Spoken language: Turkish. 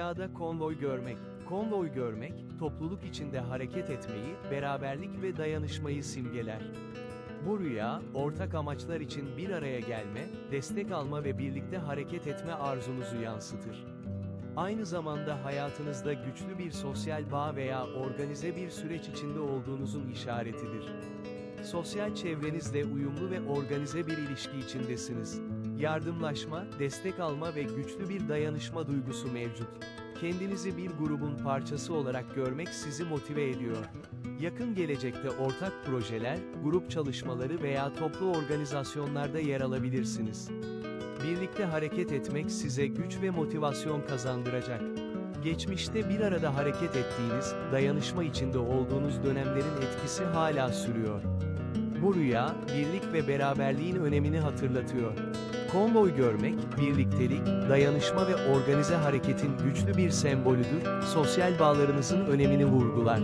Rüyada konvoy görmek. Konvoy görmek, topluluk içinde hareket etmeyi, beraberlik ve dayanışmayı simgeler. Bu rüya, ortak amaçlar için bir araya gelme, destek alma ve birlikte hareket etme arzunuzu yansıtır. Aynı zamanda hayatınızda güçlü bir sosyal bağ veya organize bir süreç içinde olduğunuzun işaretidir. Sosyal çevrenizle uyumlu ve organize bir ilişki içindesiniz. Yardımlaşma, destek alma ve güçlü bir dayanışma duygusu mevcut. Kendinizi bir grubun parçası olarak görmek sizi motive ediyor. Yakın gelecekte ortak projeler, grup çalışmaları veya toplu organizasyonlarda yer alabilirsiniz. Birlikte hareket etmek size güç ve motivasyon kazandıracak. Geçmişte bir arada hareket ettiğiniz, dayanışma içinde olduğunuz dönemlerin etkisi hala sürüyor. Bu rüya, birlik ve beraberliğin önemini hatırlatıyor. Konvoy görmek, birliktelik, dayanışma ve organize hareketin güçlü bir sembolüdür, sosyal bağlarınızın önemini vurgular.